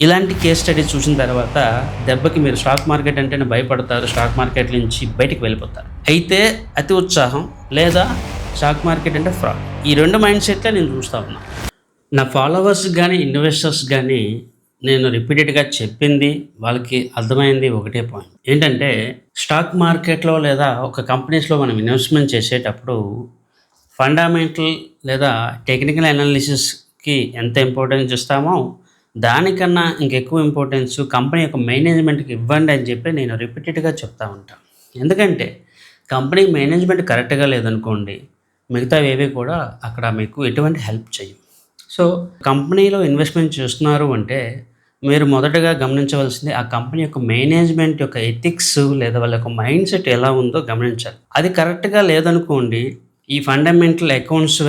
ఇలాంటి case study చూసిన తర్వాత దెబ్బకి మీరు స్టాక్ మార్కెట్ అంటేనే భయపడతారు. స్టాక్ మార్కెట్ నుంచి బయటికి వెళ్ళిపోతారు. అయితే అతి ఉత్సాహం లేదా స్టాక్ మార్కెట్ అంటే ఫ్రాడ్ ఈ రెండు మైండ్ సెట్లే నేను చూస్తూ ఉన్నా. నా ఫాలోవర్స్ కానీ ఇన్వెస్టర్స్ కానీ నేను రిపీటెడ్గా చెప్పింది వాళ్ళకి అర్థమైంది ఒకటే పాయింట్ ఏంటంటే స్టాక్ మార్కెట్లో లేదా ఒక కంపెనీస్లో మనం ఇన్వెస్ట్మెంట్ చేసేటప్పుడు ఫండమెంటల్ లేదా టెక్నికల్ అనాలిసిస్కి ఎంత ఇంపార్టెన్స్ ఇస్తామో దానికన్నా ఇంకెక్కువ ఇంపార్టెన్స్ కంపెనీ యొక్క మేనేజ్మెంట్కి ఇవ్వండి అని చెప్పి నేను రిపీటెడ్గా చెప్తా ఉంటాను ఎందుకంటే కంపెనీ మేనేజ్మెంట్ కరెక్ట్గా లేదనుకోండి మిగతావి ఏవి కూడా అక్కడ మీకు ఎటువంటి హెల్ప్ చేయవు. సో కంపెనీలో ఇన్వెస్ట్మెంట్ చేస్తున్నారు అంటే మీరు మొదటగా గమనించవలసింది ఆ కంపెనీ యొక్క మేనేజ్మెంట్ యొక్క ఎథిక్స్ లేదా వాళ్ళ యొక్క మైండ్ సెట్ ఎలా ఉందో గమనించాలి. అది కరెక్ట్గా లేదనుకోండి ఈ ఫండమెంటల్ అకౌంట్స్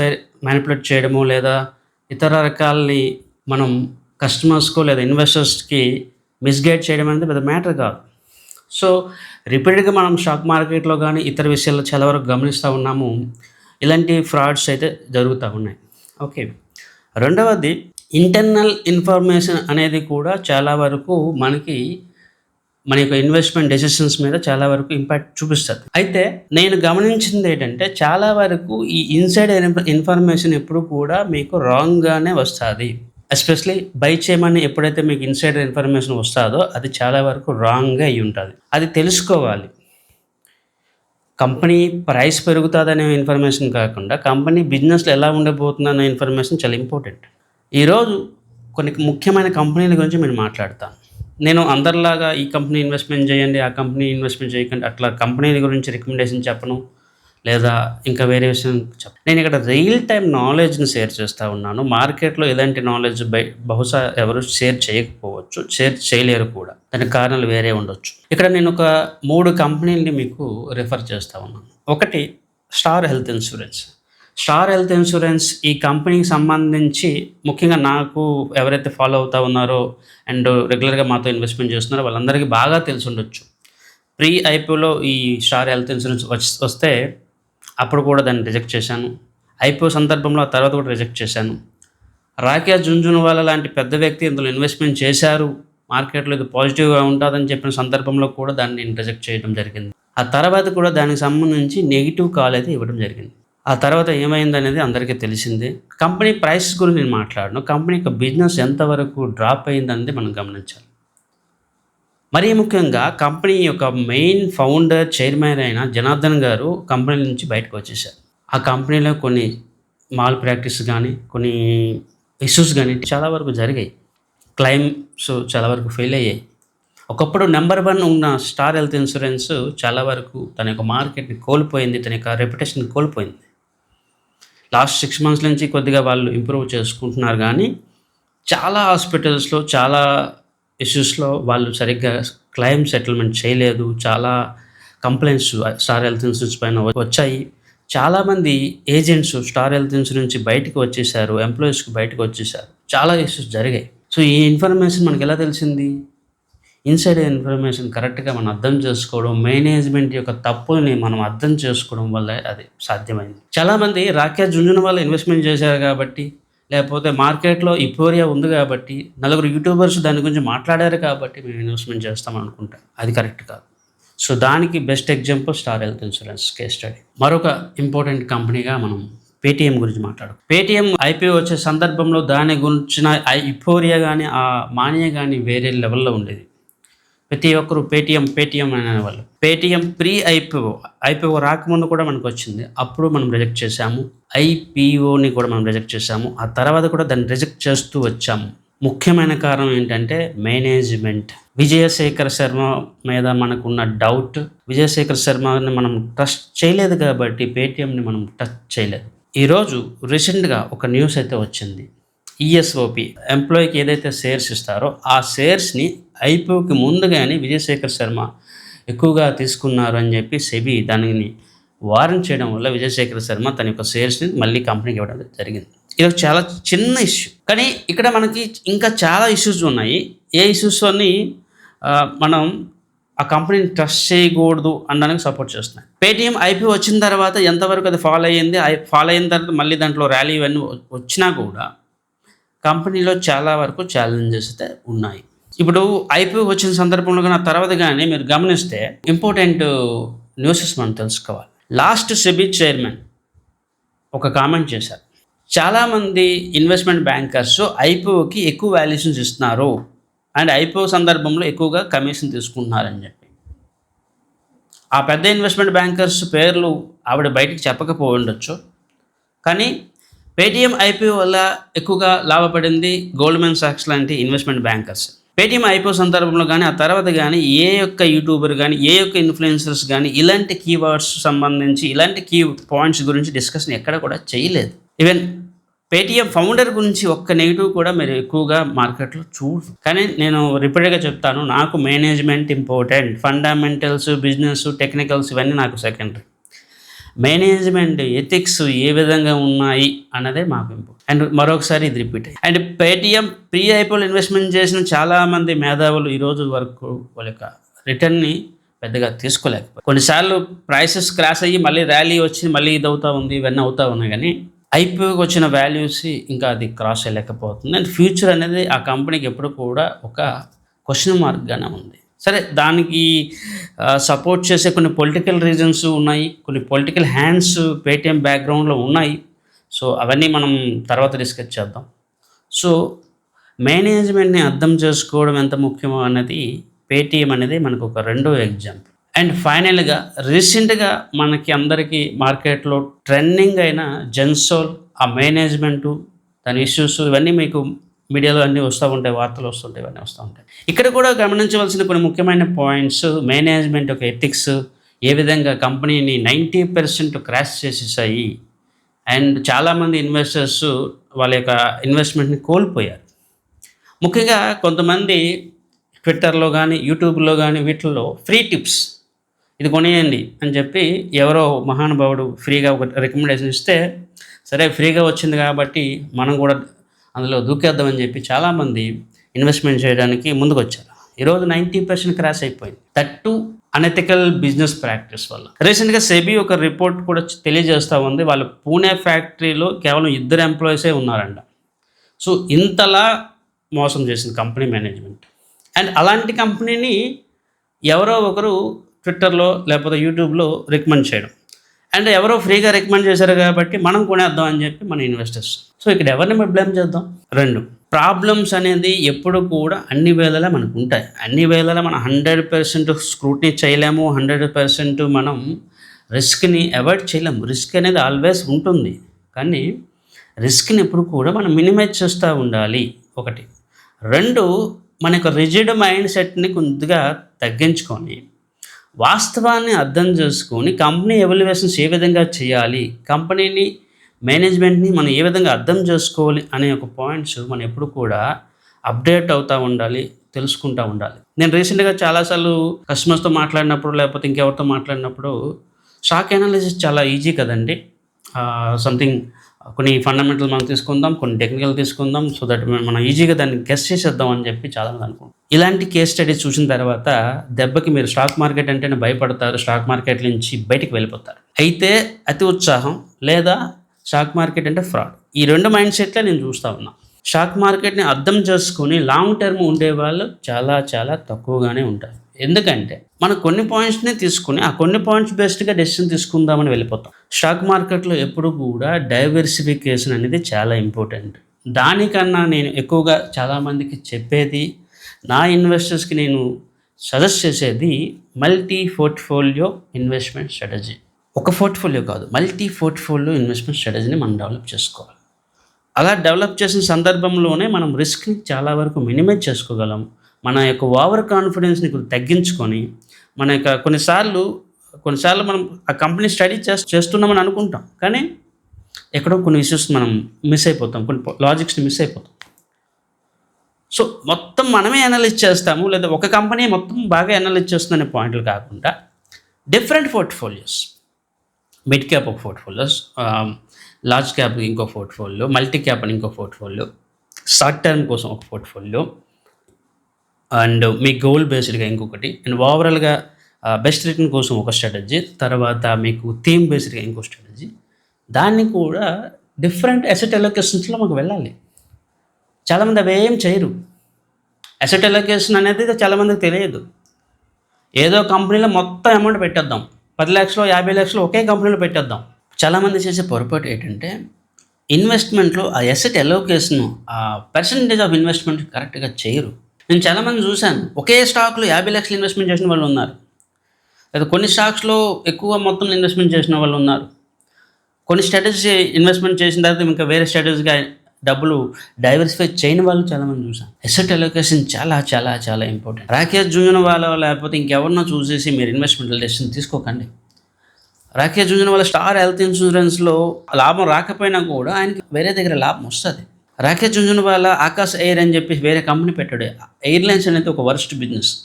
మ్యానిపులేట్ చేయడము లేదా ఇతర రకాలని మనం కస్టమర్స్కో లేదా ఇన్వెస్టర్స్కి మిస్గైడ్ చేయడం అనేది పెద్ద మ్యాటర్ కాదు. సో రిపీటెడ్గా మనం స్టాక్ మార్కెట్లో కానీ ఇతర విషయాల్లో చాలా వరకు గమనిస్తూ ఉన్నాము. ఇలాంటి ఫ్రాడ్స్ అయితే జరుగుతూ ఉన్నాయి. ఓకే. రెండవది ఇంటర్నల్ ఇన్ఫర్మేషన్ అనేది కూడా చాలా వరకు మనకి మన యొక్క ఇన్వెస్ట్మెంట్ డెసిషన్స్ మీద చాలా వరకు ఇంపాక్ట్ చూపిస్తుంది. అయితే నేను గమనించింది ఏంటంటే చాలా వరకు ఈ ఇన్సైడ్ ఇన్ఫర్మేషన్ ఎప్పుడు కూడా మీకు రాంగ్గానే వస్తుంది. ఎస్పెషలీ బై చేయమని ఎప్పుడైతే మీకు ఇన్సైడర్ ఇన్ఫర్మేషన్ వస్తుందో అది చాలా వరకు రాంగ్గా అయి ఉంటుంది. అది తెలుసుకోవాలి. కంపెనీ ప్రైస్ పెరుగుతుందనే ఇన్ఫర్మేషన్ కాకుండా కంపెనీ బిజినెస్లో ఎలా ఉండబోతుందనే ఇన్ఫర్మేషన్ చాలా ఇంపార్టెంట్. ఈరోజు కొన్ని ముఖ్యమైన కంపెనీల గురించి నేను మాట్లాడతాను నేను అందరిలాగా ఈ కంపెనీ ఇన్వెస్ట్మెంట్ చేయండి ఆ కంపెనీ ఇన్వెస్ట్మెంట్ చేయకండి అట్లా కంపెనీల గురించి రికమెండేషన్ చెప్పను. లేదా ఇంకా వేరే విషయం చెప్ప నేను ఇక్కడ రియల్ టైం నాలెడ్జ్ని షేర్ చేస్తూ ఉన్నాను. మార్కెట్లో ఇలాంటి నాలెడ్జ్ బై బహుశా ఎవరు షేర్ చేయకపోవచ్చు షేర్ చేయలేరు కూడా. దానికి కారణాలు వేరే ఉండొచ్చు. ఇక్కడ నేను ఒక మూడు కంపెనీలని మీకు రిఫర్ చేస్తూ ఉన్నాను. ఒకటి Star Health Insurance Star Health Insurance ఈ కంపెనీకి సంబంధించి ముఖ్యంగా నాకు ఎవరైతే ఫాలో అవుతా ఉన్నారో అండ్ రెగ్యులర్గా మాతో ఇన్వెస్ట్మెంట్ చేస్తున్నారో వాళ్ళందరికీ బాగా తెలిసి ఉండొచ్చు. ప్రీ ఐపీఓలో ఈ స్టార్ హెల్త్ ఇన్సూరెన్స్ వచ్చి- వస్తే అప్పుడు కూడా దాన్ని రిజెక్ట్ చేశాను. ఐపీఓ సందర్భంలో ఆ తర్వాత కూడా రిజెక్ట్ చేశాను. రాకేష్ జుంజునవాలా లాంటి పెద్ద వ్యక్తి ఇందులో ఇన్వెస్ట్మెంట్ చేశారు. మార్కెట్లో ఇది పాజిటివ్గా ఉంటుందని చెప్పిన సందర్భంలో కూడా దాన్ని నేను రిజెక్ట్ చేయడం జరిగింది. ఆ తర్వాత కూడా దానికి సంబంధించి నెగిటివ్ కాల్ అయితే ఇవ్వడం జరిగింది. ఆ తర్వాత ఏమైంది అనేది అందరికీ తెలిసిందే. కంపెనీ ప్రైస్ గురించి నేను మాట్లాడను. కంపెనీ యొక్క బిజినెస్ ఎంతవరకు డ్రాప్ అయిందనేది మనం గమనించాలి. మరీ ముఖ్యంగా కంపెనీ యొక్క మెయిన్ ఫౌండర్ చైర్మన్ అయిన జనార్దన్ గారు కంపెనీ నుంచి బయటకు వచ్చేసారు. ఆ కంపెనీలో కొన్ని మాల్ ప్రాక్టీస్ కానీ కొన్ని ఇష్యూస్ కానీ చాలా వరకు జరిగాయి. క్లైమ్స్ చాలా వరకు ఫెయిల్ అయ్యాయి. ఒకప్పుడు నెంబర్ వన్ ఉన్న స్టార్ హెల్త్ ఇన్సూరెన్స్ చాలా వరకు తన యొక్క మార్కెట్ని కోల్పోయింది తన యొక్క రెప్యుటేషన్ కోల్పోయింది. లాస్ట్ సిక్స్ మంత్స్ నుంచి కొద్దిగా వాళ్ళు ఇంప్రూవ్ చేసుకుంటున్నారు కానీ చాలా హాస్పిటల్స్లో చాలా ఇష్యూస్లో వాళ్ళు సరిగ్గా క్లెయిమ్ సెటిల్మెంట్ చేయలేదు. చాలా కంప్లైంట్స్ స్టార్ హెల్త్ ఇన్సూరెన్స్ పైన వచ్చాయి. చాలామంది ఏజెంట్స్ స్టార్ హెల్త్ ఇన్సూరెన్స్ నుంచి బయటకు వచ్చేసారు. ఎంప్లాయీస్కి బయటకు వచ్చేసారు. చాలా ఇష్యూస్ జరిగాయి. సో ఈ ఇన్ఫర్మేషన్ మనకి ఎలా తెలిసింది? ఇన్సైడ్ ఇన్ఫర్మేషన్ కరెక్ట్గా మనం అర్థం చేసుకోవడం మేనేజ్మెంట్ యొక్క తప్పుని మనం అర్థం చేసుకోవడం వల్ల అది సాధ్యమైంది. చాలామంది రాకేష్ జుంజున వల్ల ఇన్వెస్ట్మెంట్ చేశారు కాబట్టి లేకపోతే మార్కెట్లో ఇపోరియా ఉంది కాబట్టి నలుగురు యూట్యూబర్స్ దాని గురించి మాట్లాడారు కాబట్టి మేము ఇన్వెస్ట్మెంట్ చేస్తాం అనుకుంటా అది కరెక్ట్ కాదు. సో దానికి best example Star Health Insurance case study మరొక ఇంపార్టెంట్ కంపెనీగా మనం పేటీఎం గురించి మాట్లాడు పేటీఎం ఐపీఓ వచ్చే సందర్భంలో దాని గురించిన ఇపోరియా కానీ ఆ మానియా కానీ వేరే లెవెల్లో ఉండేది. ప్రతి ఒక్కరు పేటిఎం పేటిఎం అనేవాళ్ళు. పేటిఎం ప్రీ ఐపీఓ ఐపీఓ రాకముందు కూడా మనకు వచ్చింది అప్పుడు మనం రిజెక్ట్ చేశాము. ఐపీఓని కూడా మనం రిజెక్ట్ చేశాము. ఆ తర్వాత కూడా దాన్ని రిజెక్ట్ చేస్తూ వచ్చాము. ముఖ్యమైన కారణం ఏంటంటే మేనేజ్మెంట్. విజయశేఖర్ శర్మ మీద మనకున్న డౌట్ విజయశేఖర్ శర్మని మనం ట్రస్ట్ చేయలేదు కాబట్టి పేటిఎంని మనం టచ్ చేయలేదు. ఈరోజు రీసెంట్గా ఒక న్యూస్ అయితే వచ్చింది. ఈఎస్ఓపి ఎంప్లాయీకి ఏదైతే షేర్స్ ఇస్తారో ఆ షేర్స్ని ఐపీఓకి ముందుగానే విజయశేఖర్ శర్మ ఎక్కువగా తీసుకున్నారు అని చెప్పి సెబీ దానిని వారెంట్ చేయడం వల్ల విజయశేఖర్ శర్మ తన యొక్క షేర్స్ని మళ్ళీ కంపెనీకి ఇవ్వడం జరిగింది. ఇది ఒక చాలా చిన్న ఇష్యూ కానీ ఇక్కడ మనకి ఇంకా చాలా ఇష్యూస్ ఉన్నాయి. ఏ ఇష్యూస్ అని మనం ఆ కంపెనీని ట్రస్ట్ చేయకూడదు అనడానికి సపోర్ట్ చేస్తున్నాయి. పేటీఎం ఐపీఓ వచ్చిన తర్వాత ఎంతవరకు అది ఫాలో అయ్యింది ఫాలో అయిన తర్వాత మళ్ళీ దాంట్లో ర్యాలీ ఇవన్నీ వచ్చినా కూడా కంపెనీలో చాలా వరకు ఛాలెంజెస్ అయితే ఉన్నాయి. ఇప్పుడు ఐపీఓ వచ్చిన సందర్భంలో కానీ తర్వాత కానీ మీరు గమనిస్తే ఇంపార్టెంట్ న్యూసెస్ మనం తెలుసుకోవాలి. లాస్ట్ సెబీ చైర్మన్ ఒక కామెంట్ చేశారు. చాలామంది ఇన్వెస్ట్మెంట్ బ్యాంకర్స్ ఐపీఓకి ఎక్కువ వాల్యుయేషన్స్ ఇస్తున్నారు అండ్ ఐపీఓ సందర్భంలో ఎక్కువగా కమిషన్ తీసుకుంటున్నారని చెప్పి. ఆ పెద్ద ఇన్వెస్ట్మెంట్ బ్యాంకర్స్ పేర్లు ఆవిడ బయటకు చెప్పకపోయి ఉండొచ్చు కానీ పేటీఎం ఐపీఓ వల్ల ఎక్కువగా లాభపడింది గోల్డ్మెన్ సాక్స్ లాంటి ఇన్వెస్ట్మెంట్ బ్యాంకర్స్. పేటీఎం ఐపీఓ సందర్భంలో కానీ ఆ తర్వాత కానీ ఏ యొక్క యూట్యూబర్ కానీ ఏ యొక్క ఇన్ఫ్లుయెన్సర్స్ కానీ ఇలాంటి కీవర్డ్స్ సంబంధించి ఇలాంటి కీ పాయింట్స్ గురించి డిస్కషన్ ఎక్కడ కూడా చేయలేదు. ఈవెన్ పేటీఎం ఫౌండర్ గురించి ఒక్క నెగిటివ్ కూడా మీరు ఎక్కువగా మార్కెట్లో చూడు కానీ నేను రిపీటెడ్గా చెప్తాను నాకు management important fundamentals business technicals ఇవన్నీ నాకు సెకండరీ మేనేజ్మెంట్ ఎథిక్స్ ఏ విధంగా ఉన్నాయి అన్నదే మాకు ఇంపార్టెంట్ అండ్ మరొకసారి ఇది రిపీట్ అయ్యి. And Paytm pre IPL investment చేసిన చాలామంది మేధావులు ఈ వరకు వాళ్ళ యొక్క రిటర్న్ని పెద్దగా తీసుకోలేకపోయి కొన్నిసార్లు ప్రైసెస్ క్రాస్ అయ్యి మళ్ళీ ర్యాలీ వచ్చి మళ్ళీ ఇది అవుతా ఉంది ఇవన్నీ అవుతా ఉన్నాయి కానీ ఐపీఓకి వచ్చిన వాల్యూస్ ఇంకా అది క్రాస్ అయ్యలేకపోతుంది. అండ్ ఫ్యూచర్ అనేది ఆ కంపెనీకి ఎప్పుడు కూడా ఒక క్వశ్చన్ మార్క్గానే ఉంది. సరే దానికి సపోర్ట్ చేసే కొన్ని పొలిటికల్ రీజన్స్ ఉన్నాయి కొన్ని పొలిటికల్ హ్యాండ్స్ పేటిఎం బ్యాక్గ్రౌండ్లో ఉన్నాయి. సో అవన్నీ మనం తర్వాత డిస్కస్ చేద్దాం. సో మేనేజ్మెంట్ని అర్థం చేసుకోవడం ఎంత ముఖ్యమో అన్నది పేటిఎం అనేది మనకు ఒక రెండో ఎగ్జాంపుల్ అండ్ ఫైనల్గా రీసెంట్గా మనకి అందరికీ మార్కెట్లో ట్రెండింగ్ అయిన జెన్సోల్ ఆ మేనేజ్మెంటు దాని ఇష్యూస్ ఇవన్నీ మీకు మీడియాలో అన్నీ వస్తూ ఉంటాయి వార్తలు వస్తుంటాయి ఇవన్నీ వస్తూ ఉంటాయి. ఇక్కడ కూడా గమనించవలసిన కొన్ని ముఖ్యమైన పాయింట్స్ మేనేజ్మెంట్ ఒక ఎథిక్స్ ఏ విధంగా కంపెనీని నైంటీ పర్సెంట్ క్రాష్ చేసేసాయి. అండ్ చాలామంది ఇన్వెస్టర్స్ వాళ్ళ యొక్క ఇన్వెస్ట్మెంట్ని కోల్పోయారు. ముఖ్యంగా కొంతమంది ట్విట్టర్లో కానీ యూట్యూబ్లో కానీ వీటిల్లో ఫ్రీ టిప్స్ ఇది కొనియండి అని చెప్పి ఎవరో మహానుభావుడు ఫ్రీగా ఒక రికమెండేషన్ ఇస్తే సరే ఫ్రీగా వచ్చింది కాబట్టి మనం కూడా అందులో దూకేద్దామని చెప్పి చాలామంది ఇన్వెస్ట్మెంట్ చేయడానికి ముందుకు వచ్చారు ఈరోజు నైంటీ పర్సెంట్ క్రాష్ అయిపోయింది. తట్టు అనెథికల్ బిజినెస్ ప్రాక్టీస్ వల్ల. రీసెంట్గా సెబీ ఒక రిపోర్ట్ కూడా తెలియజేస్తూ ఉంది. వాళ్ళ పూణే ఫ్యాక్టరీలో కేవలం ఇద్దరు ఎంప్లాయీసే ఉన్నారంట. సో ఇంతలా మోసం చేసింది కంపెనీ మేనేజ్మెంట్. అండ్ అలాంటి కంపెనీని ఎవరో ఒకరు ట్విట్టర్లో లేకపోతే యూట్యూబ్లో రికమెండ్ చేయడం. అండ్ ఎవరో ఫ్రీగా రికమెండ్ చేశారు కాబట్టి మనం కొనేద్దాం అని చెప్పి మన ఇన్వెస్టర్స్. సో ఇక్కడ ఎవరిని మనం బ్లేమ్ చేద్దాం? రెండు ప్రాబ్లమ్స్ అనేది ఎప్పుడు కూడా అన్ని వేళలా మనకు ఉంటాయి. అన్ని వేళలా మనం హండ్రెడ్ పర్సెంట్ స్క్రూటినీ చేయలేము హండ్రెడ్ పర్సెంట్ మనం రిస్క్ని అవాయిడ్ చేయలేము. రిస్క్ అనేది ఆల్వేస్ ఉంటుంది. కానీ రిస్క్ని ఎప్పుడు కూడా మనం మినిమైజ్ చేస్తూ ఉండాలి. ఒకటి. రెండు మన యొక్క రిజిడ్ మైండ్ సెట్ని కొద్దిగా తగ్గించుకొని వాస్తవాన్ని అర్థం చేసుకొని కంపెనీ ఎవాల్యుయేషన్స్ ఏ విధంగా చేయాలి కంపెనీని మేనేజ్మెంట్ని మనం ఏ విధంగా అర్థం చేసుకోవాలి అనే ఒక పాయింట్స్ మనం ఎప్పుడు కూడా అప్డేట్ అవుతూ ఉండాలి తెలుసుకుంటూ ఉండాలి. నేను రీసెంట్గా చాలాసార్లు కస్టమర్స్తో మాట్లాడినప్పుడు లేకపోతే ఇంకెవరితో మాట్లాడినప్పుడు షాక్ అనాలిసిస్ చాలా ఈజీ కదండి. సంథింగ్ కొన్ని ఫండమెంటల్ మనం తీసుకుందాం కొన్ని టెక్నికల్ తీసుకుందాం సో దట్ మనం ఈజీగా దాన్ని గెస్ట్ చేసేద్దాం అని చెప్పి చాలామంది అనుకుంటాం ఇలాంటి కేస్ స్టడీస్ చూసిన తర్వాత దెబ్బకి మీరు స్టాక్ మార్కెట్ అంటేనే భయపడతారు స్టాక్ మార్కెట్ నుంచి బయటికి వెళ్ళిపోతారు. అయితే అతి ఉత్సాహం లేదా స్టాక్ మార్కెట్ అంటే ఫ్రాడ్ ఈ రెండు మైండ్ సెట్లే నేను చూస్తూ ఉన్నా. స్టాక్ మార్కెట్ని అర్థం చేసుకొని లాంగ్ టర్మ్ ఉండే వాళ్ళు చాలా చాలా తక్కువగానే ఉంటారు. ఎందుకంటే మనం కొన్ని పాయింట్స్ని తీసుకుని ఆ కొన్ని పాయింట్స్ బేస్డ్గా డెసిషన్ తీసుకుందామని వెళ్ళిపోతాం. స్టాక్ మార్కెట్లో ఎప్పుడు కూడా డైవర్సిఫికేషన్ అనేది చాలా ఇంపార్టెంట్ దానికన్నా నేను ఎక్కువగా చాలామందికి చెప్పేది నా ఇన్వెస్టర్స్కి నేను సజెస్ట్ చేసేది మల్టీ పోర్ట్ఫోలియో ఇన్వెస్ట్మెంట్ స్ట్రాటజీ ఒక పోర్ట్ఫోలియో కాదు మల్టీ పోర్ట్ఫోలియో ఇన్వెస్ట్మెంట్ స్ట్రాటజీని మనం డెవలప్ చేసుకోవాలి. అలా డెవలప్ చేసిన సందర్భంలోనే మనం రిస్క్ని చాలా వరకు మినిమైజ్ చేసుకోగలం. మన యొక్క ఓవర్ కాన్ఫిడెన్స్ని కొంచెం తగ్గించుకొని మన యొక్క కొన్నిసార్లు కొన్నిసార్లు మనం ఆ కంపెనీ స్టడీ చేస్తూ చేస్తున్నామని అనుకుంటాం. కానీ ఎక్కడో కొన్ని ఇష్యూస్ మనం మిస్ అయిపోతాం. కొన్ని లాజిక్స్ని మిస్ అయిపోతాం. సో మొత్తం మనమే అనలైజ్ చేస్తాము లేదా ఒక కంపెనీ మొత్తం బాగా అనలైజ్ చేస్తుందనే పాయింట్లు కాకుండా డిఫరెంట్ పోర్ట్ఫోలియోస్. మిడ్ క్యాప్ ఒక పోర్ట్ఫోలియోస్ లార్జ్ క్యాప్ ఇంకో పోర్ట్ఫోలియో మల్టీ క్యాప్ అని ఇంకో పోర్ట్ఫోలియో షార్ట్ టర్మ్ కోసం ఒక పోర్ట్ఫోలియో అండ్ మీ గోల్ బేస్డ్గా ఇంకొకటి. అండ్ ఓవరాల్గా బెస్ట్ రిటర్న్ కోసం ఒక స్ట్రాటజీ తర్వాత మీకు థీమ్ బేస్డ్గా ఇంకో స్ట్రాటజీ దాన్ని కూడా డిఫరెంట్ అసెట్ ఎలొకేషన్స్లో మాకు వెళ్ళాలి. చాలామంది అవి ఏం చేయరు. అసెట్ ఎలొకేషన్ అనేది చాలామందికి తెలియదు. ఏదో కంపెనీలో మొత్తం అమౌంట్ పెట్టేద్దాం. పది లక్షలు యాభై లక్షలు ఒకే కంపెనీలో పెట్టేద్దాం. చాలామంది చేసే పొరపాటు ఏంటంటే ఇన్వెస్ట్మెంట్లో ఆ ఎసెట్ ఎలోకేషన్ ఆ పర్సంటేజ్ ఆఫ్ ఇన్వెస్ట్మెంట్ కరెక్ట్గా చేయరు. నేను చాలామంది చూశాను. ఒకే స్టాక్లో యాభై లక్షలు ఇన్వెస్ట్మెంట్ చేసిన వాళ్ళు ఉన్నారు. లేదా కొన్ని స్టాక్స్లో ఎక్కువ మొత్తం ఇన్వెస్ట్మెంట్ చేసిన వాళ్ళు ఉన్నారు. కొన్ని స్ట్రాటజీ ఇన్వెస్ట్మెంట్ చేసిన తర్వాత ఇంకా వేరే స్ట్రాటజీగా డబ్బులు డైవర్సిఫై చేయని వాళ్ళు చాలామంది చూసాం ఎసెట్ అలొకేషన్ చాలా చాలా చాలా ఇంపార్టెంట్. రాకేష్ జూనియర్ వాళ్ళ లేకపోతే ఇంకెవరినో చూసేసి మీరు ఇన్వెస్ట్మెంట్ డెసిషన్ తీసుకోకండి. రాకేష్ జూనియర్ వాళ్ళ స్టార్ హెల్త్ ఇన్సూరెన్స్లో లాభం రాకపోయినా కూడా ఆయనకి వేరే దగ్గర లాభం వస్తుంది. రాకేష్ జుంజున్ వాళ్ళ ఆకాశ్ ఎయిర్ అని చెప్పి వేరే కంపెనీ పెట్టాడు. ఎయిర్లైన్స్ అనేది ఒక వర్స్ట్ బిజినెస్.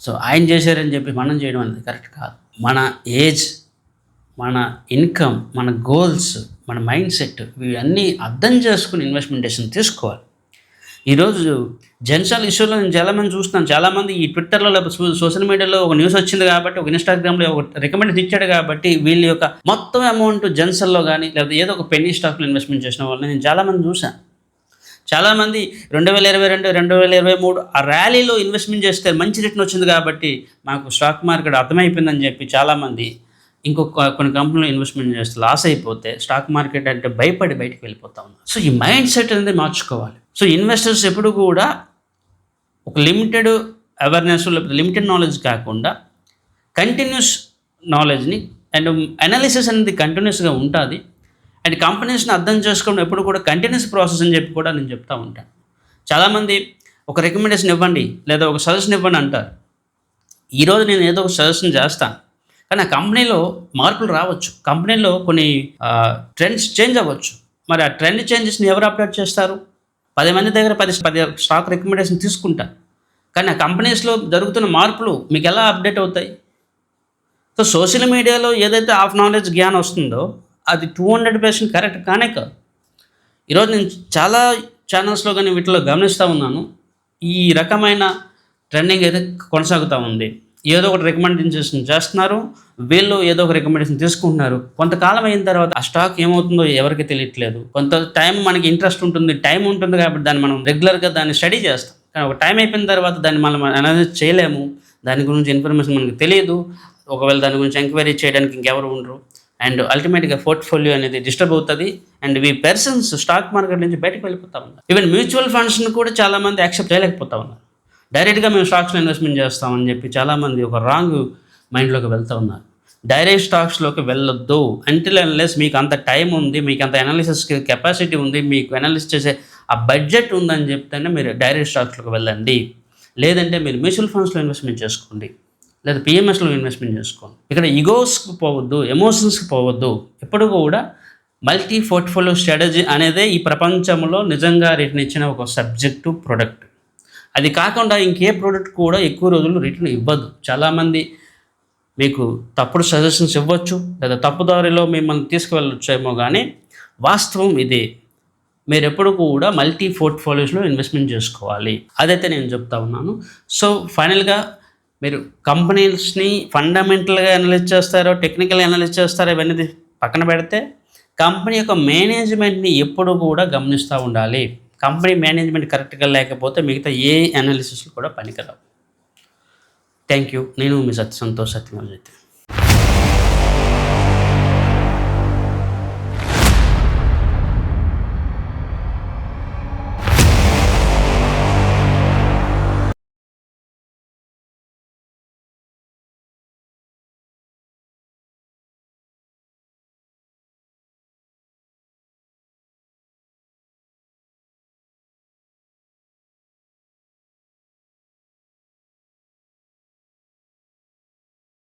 సో ఆయన చేశారని చెప్పి మనం చేయడం అనేది కరెక్ట్ కాదు. మన ఏజ్ మన ఇన్కమ్ మన గోల్స్ మన మైండ్ సెట్ ఇవన్నీ అర్థం చేసుకుని ఇన్వెస్ట్మెంట్ డెసిషన్ తీసుకోవాలి. ఈరోజు జనరల్ ఇష్యూలో నేను చాలామంది చూస్తున్నాను. చాలామంది ఈ ట్విట్టర్లో లేకపోతే సోషల్ మీడియాలో ఒక న్యూస్ వచ్చింది కాబట్టి ఒక ఇన్స్టాగ్రామ్లో ఒక రికమెండ్ ఇచ్చాడు కాబట్టి వీళ్ళ యొక్క మొత్తం అమౌంట్ జెన్సల్లో కానీ లేకపోతే ఏదో ఒక పెన్నీ స్టాక్లో ఇన్వెస్ట్మెంట్ చేసిన వాళ్ళని నేను చాలామంది చూశాను. చాలామంది రెండు వేల ఇరవై రెండు రెండు వేల ఇరవై మూడు ఆ ర్యాలీలో ఇన్వెస్ట్మెంట్ చేస్తే మంచి రిటర్న్ వచ్చింది కాబట్టి మాకు స్టాక్ మార్కెట్ అర్థమైపోయిందని చెప్పి చాలామంది ఇంకొక కొన్ని కంపెనీలో ఇన్వెస్ట్మెంట్ చేస్తే లాస్ అయిపోతే స్టాక్ మార్కెట్ అంటే భయపడి బయటకు వెళ్ళిపోతా ఉన్నారు. సో ఈ మైండ్ సెట్ అనేది మార్చుకోవాలి. సో ఇన్వెస్టర్స్ ఎప్పుడు కూడా ఒక లిమిటెడ్ అవేర్నెస్ లేకపోతే లిమిటెడ్ నాలెడ్జ్ కాకుండా కంటిన్యూస్ నాలెడ్జ్ని అండ్ అనాలిసిస్ అనేది కంటిన్యూస్గా ఉంటుంది. అండ్ కంపెనీస్ని అర్థం చేసుకోవడం ఎప్పుడు కూడా కంటిన్యూస్ ప్రాసెస్ అని చెప్పి కూడా నేను చెప్తా ఉంటాను చాలామంది ఒక రికమెండేషన్ ఇవ్వండి లేదా ఒక సజెషన్ ఇవ్వండి అంటారు. ఈరోజు నేను ఏదో ఒక సజెషన్ చేస్తాను కానీ ఆ కంపెనీలో మార్పులు రావచ్చు. కంపెనీలో కొన్ని ట్రెండ్స్ చేంజ్ అవ్వచ్చు. మరి ఆ ట్రెండ్ చేంజెస్ని ఎవరు అప్డేట్ చేస్తారు? పది మంది దగ్గర పది పది స్టాక్ రికమెండేషన్ తీసుకుంటా. కానీ ఆ కంపెనీస్లో జరుగుతున్న మార్పులు మీకు ఎలా అప్డేట్ అవుతాయి? సో సోషల్ మీడియాలో ఏదైతే ఆఫ్ నాలెడ్జ్ జ్ఞానం వస్తుందో అది టూ హండ్రెడ్ పర్సెంట్ కరెక్ట్ కానే కాదు. ఈరోజు నేను చాలా ఛానల్స్లో కానీ వీటిలో గమనిస్తూ ఉన్నాను. ఈ రకమైన ట్రెండింగ్ అయితే కొనసాగుతూ ఉంది. ఏదో ఒకటి రికమెండేషన్ చేస్తున్నారు. వీళ్ళు ఏదో ఒక రికమెండేషన్ తీసుకుంటున్నారు. కొంతకాలం అయిన తర్వాత ఆ స్టాక్ ఏమవుతుందో ఎవరికి తెలియట్లేదు. కొంత టైం మనకి ఇంట్రెస్ట్ ఉంటుంది టైం ఉంటుంది కాబట్టి దాన్ని మనం రెగ్యులర్గా దాన్ని స్టడీ చేస్తాం. కానీ ఒక టైం అయిపోయిన తర్వాత దాన్ని మనం అనలైజ్ చేయలేము. దాని గురించి ఇన్ఫర్మేషన్ మనకు తెలియదు. ఒకవేళ దాని గురించి ఎంక్వైరీ చేయడానికి ఇంకెవరు ఉండరు. అండ్ అల్టిమేట్గా పోర్ట్ఫోలియో అనేది డిస్టర్బ్ అవుతుంది. అండ్ ఈ పర్సన్స్ స్టాక్ మార్కెట్ నుంచి బయటకు వెళ్ళిపోతా ఉన్నారు. ఈవెన్ మ్యూచువల్ ఫండ్స్ని కూడా చాలామంది యాక్సెప్ట్ చేయలేకపోతా ఉన్నారు. డైరెక్ట్గా మేము స్టాక్స్లో ఇన్వెస్ట్మెంట్ చేస్తామని చెప్పి చాలామంది ఒక రాంగ్ మైండ్లోకి వెళ్తూ ఉన్నారు. డైరెక్ట్ స్టాక్స్లోకి వెళ్ళొద్దు. అంటిల్ అన్లెస్ మీకు అంత టైం ఉంది మీకు అంత అనాలిసిస్ కెపాసిటీ ఉంది మీకు అనాలిసిస్ చేసే ఆ బడ్జెట్ ఉందని చెప్తేనే మీరు డైరెక్ట్ స్టాక్స్లోకి వెళ్ళండి. లేదంటే మీరు మ్యూచువల్ ఫండ్స్లో ఇన్వెస్ట్మెంట్ చేసుకోండి. లేదా పిఎంఎస్లో ఇన్వెస్ట్మెంట్ చేసుకోండి. ఇక్కడ ఈగోస్కి పోవద్దు ఎమోషన్స్కి పోవద్దు. ఎప్పుడు కూడా మల్టీ పోర్ట్ఫోలియో స్ట్రాటజీ అనేదే ఈ ప్రపంచంలో నిజంగా రిటర్న్ ఇచ్చిన ఒక సబ్జెక్టు ప్రొడక్ట్. అది కాకుండా ఇంకే ప్రోడక్ట్ కూడా ఎక్కువ రోజులు రిటర్న్ ఇవ్వదు. చాలామంది మీకు తప్పుడు సజెషన్స్ ఇవ్వచ్చు లేదా తప్పుదారిలో మిమ్మల్ని తీసుకువెళ్ళొచ్చేమో కానీ వాస్తవం ఇదే. మీరు ఎప్పుడు కూడా మల్టీ పోర్ట్ఫోలియోస్లో ఇన్వెస్ట్మెంట్ చేసుకోవాలి. అదైతే నేను చెప్తా ఉన్నాను. సో ఫైనల్గా మీరు కంపెనీస్ని ఫండమెంటల్గా అనలైజ్ చేస్తారో టెక్నికల్గా అనలైజ్ చేస్తారో ఇవన్నీ పక్కన పెడితే కంపెనీ యొక్క మేనేజ్మెంట్ని ఎప్పుడు కూడా గమనిస్తూ ఉండాలి. కంపెనీ మేనేజ్మెంట్ కరెక్ట్గా లేకపోతే మిగతా ఏ అనాలిసిస్లు కూడా పనికిరావు. థ్యాంక్ యూ నేను మీ సత్య సంతోష్ సత్యమల్